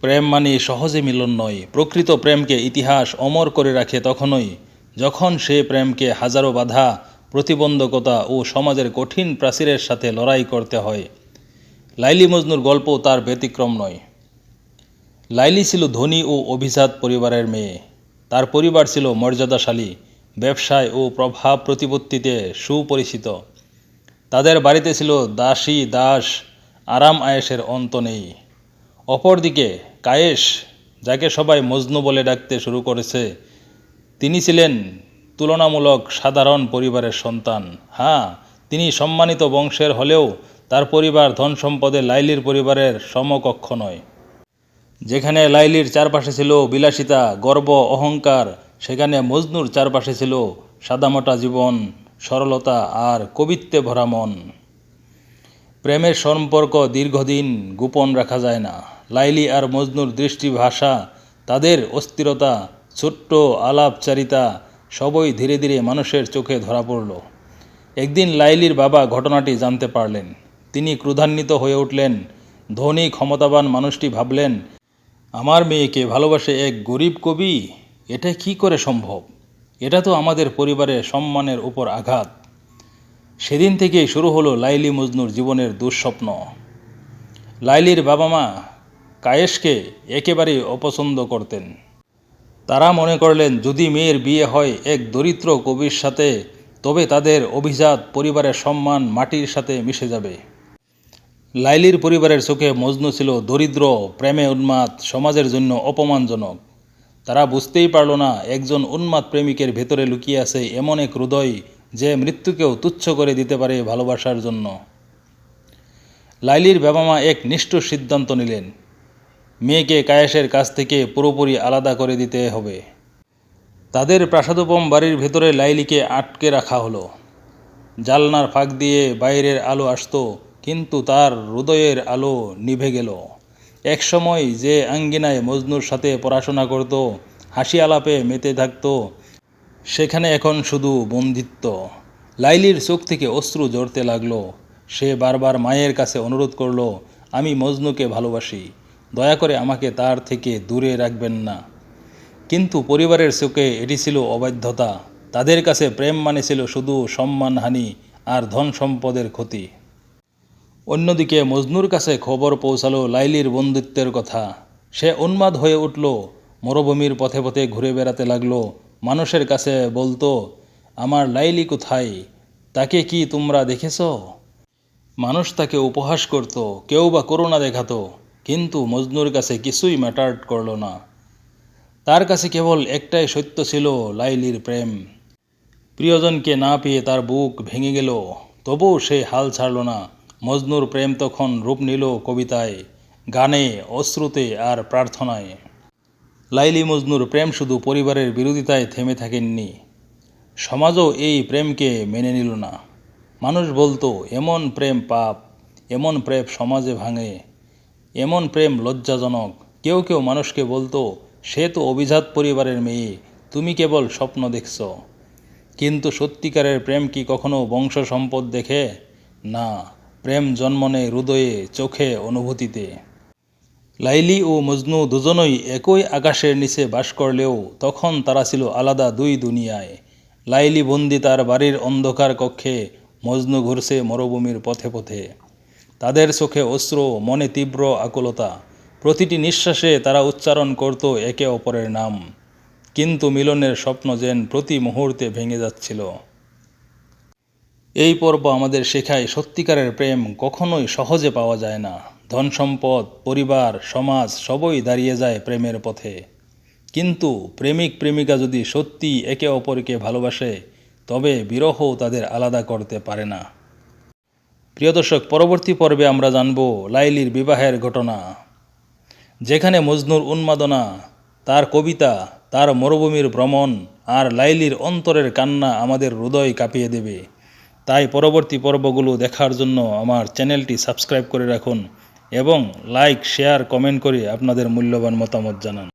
প্রেম মানে সহজে মিলন নয়। প্রকৃত প্রেমকে ইতিহাস অমর করে রাখে তখনই, যখন সে প্রেমকে হাজারো বাধা, প্রতিবন্ধকতা ও সমাজের কঠিন প্রাচীরের সাথে লড়াই করতে হয়। লাইলি মজনুর গল্প তার ব্যতিক্রম নয়। লাইলি ছিল ধনী ও অভিজাত পরিবারের মেয়ে। তার পরিবার ছিল মর্যাদাশালী, ব্যবসায় ও প্রভাব প্রতিপত্তিতে সুপরিচিত। তাদের বাড়িতে ছিল দাসী, দাস, আরাম আয়েসের অন্ত নেই। অপরদিকে কায়েস যাকে সবাই মজনু বলে ডাকতে শুরু করেছে, তিনি ছিলেন তুলনামূলক সাধারণ পরিবারের সন্তান। হ্যাঁ তিনি সম্মানিত বংশের হলেও তার পরিবার ধন সম্পদে লাইলির পরিবারের সমকক্ষ নয়। যেখানে লাইলির চারপাশে ছিল বিলাসিতা, গর্ব, অহংকার, সেখানে মজনুর চারপাশে ছিল সাদামোটা জীবন, সরলতা আর কবিত্বে ভরা মন। প্রেমের সম্পর্ক দীর্ঘদিন গোপন রাখা যায় না। লাইলি আর মজনুর দৃষ্টি ভাষা তাদের অস্থিরতা, ছোট্ট আলাপচারিতা, সবই ধীরে ধীরে মানুষের চোখে ধরা পড়ল। একদিন লাইলির বাবা ঘটনাটি জানতে পারলেন। তিনি ক্রোধান্বিত হয়ে উঠলেন। ধনী, ক্ষমতাবান মানুষটি ভাবলেন, আমার মেয়েকে ভালোবাসে এক গরিব কবি? এটা কি করে সম্ভব? এটা তো আমাদের পরিবারের সম্মানের উপর আঘাত। সেদিন থেকেই শুরু হলো লাইলি মজনুর জীবনের দুঃস্বপ্ন। লাইলির বাবা মা কায়েশকে একেবারেই অপছন্দ করতেন। তারা মনে করলেন, যদি মেয়ের বিয়ে হয় এক দরিদ্র কবির সাথে, তবে তাদের অভিজাত পরিবারের সম্মান মাটির সাথে মিশে যাবে। লাইলির পরিবারের চোখে মজনু ছিল দরিদ্র, প্রেমে উন্মাদ, সমাজের জন্য অপমানজনক। তারা বুঝতেই পারল না, একজন উন্মাদ প্রেমিকের ভেতরে লুকিয়ে আছে এমন এক হৃদয় যে মৃত্যুকেও তুচ্ছ করে দিতে পারে ভালোবাসার জন্য। লাইলির বাবা মা এক নিষ্ঠুর সিদ্ধান্ত নিলেন, মেয়েকে কায়েসের কাছ থেকে পুরোপুরি আলাদা করে দিতে হবে। তাদের প্রাসাদোপম বাড়ির ভেতরে লাইলিকে আটকে রাখা হলো। জালনার ফাঁক দিয়ে বাইরের আলো আসতো, কিন্তু তার হৃদয়ের আলো নিভে গেল। একসময় যে আঙ্গিনায় মজনুর সাথে পড়াশোনা করত, হাসি আলাপে মেতে থাকত সেখানে এখন শুধু বন্দিত্ব লাইলির চোখ থেকে অশ্রু জড়তে লাগল। সে বারবার মায়ের কাছে অনুরোধ করল, আমি মজনুকে ভালোবাসি। দয়া করে আমাকে তার থেকে দূরে রাখবেন না। কিন্তু পরিবারের চোখে এটি ছিল অবাধ্যতা। তাদের কাছে প্রেম মানে ছিল শুধু সম্মানহানি আর ধন সম্পদের ক্ষতি। অন্যদিকে মজনুর কাছে খবর পৌঁছালো লাইলির বন্ধুত্বের কথা। সে উন্মাদ হয়ে উঠল, মরুভূমির পথে পথে ঘুরে বেড়াতে লাগল মানুষের কাছে বলতো, আমার লাইলি কোথায়? তাকে কি তোমরা দেখেছ? মানুষ তাকে উপহাস করত, কেউ বা করুণা দেখাতো, কিন্তু মজনুর কাছে কিছুই ম্যাটার করল না। তার কাছে কেবল একটাই সত্য ছিল, লাইলির প্রেম। প্রিয়জনকে না পেয়ে তার বুক ভেঙে গেল, তবুও সে হাল ছাড়ল না। মজনুর প্রেম তখন রূপ নিল কবিতায়, গানে, অশ্রুতে আর প্রার্থনায়। লাইলি মজনুর প্রেম শুধু পরিবারের বিরোধিতায় থেমে থাকেননি। সমাজও এই প্রেমকে মেনে নিল না। মানুষ বলতো, এমন প্রেম পাপ, এমন প্রেম সমাজে ভাঙে, এমন প্রেম লজ্জাজনক। কেউ কেউ মানুষকে বলতো, সে তো অভিজাত পরিবারের মেয়ে, তুমি কেবল স্বপ্ন দেখছ। কিন্তু সত্যিকারের প্রেম কি কখনো বংশ সম্পদ দেখে? না, প্রেম জন্ম নেয় হৃদয়ে, চোখে, অনুভূতিতে। লাইলি ও মজনু দুজনই একই আকাশের নিচে বাস করলেও তখন তারা ছিল আলাদা দুই দুনিয়ায়। লাইলি বন্দি তার বাড়ির অন্ধকার কক্ষে, মজনু ঘুরছে মরুভূমির পথে পথে। তাদের চোখে অশ্রু, মনে তীব্র আকুলতা। প্রতিটি নিঃশ্বাসে তারা উচ্চারণ করত একে অপরের নাম। কিন্তু মিলনের স্বপ্ন যেন প্রতি মুহূর্তে ভেঙে যাচ্ছিল। এই পর্ব আমাদের শেখায় সত্যিকারের প্রেম কখনোই সহজে পাওয়া যায় না। ধন সম্পদ, পরিবার, সমাজ সবই দাঁড়িয়ে যায় প্রেমের পথে। কিন্তু প্রেমিক, প্রেমিকা যদি সত্যি একে অপরকে ভালোবাসে, তবে বিরহ তাদের আলাদা করতে পারে না। প্রিয় দর্শক, পরবর্তী পর্বে আমরা জানব লাইলির বিবাহের ঘটনা। যেখানে মজনুর উন্মাদনা, তার কবিতা, তার মরুভূমির ভ্রমণ আর লাইলির অন্তরের কান্না আমাদের হৃদয় কাঁপিয়ে দেবে। তাই পরবর্তী পর্বগুলো দেখার জন্য আমার চ্যানেলটি সাবস্ক্রাইব করে রাখুন। এবং লাইক শেয়ার কমেন্ট করে আপনাদের মূল্যবান মতামত জানান।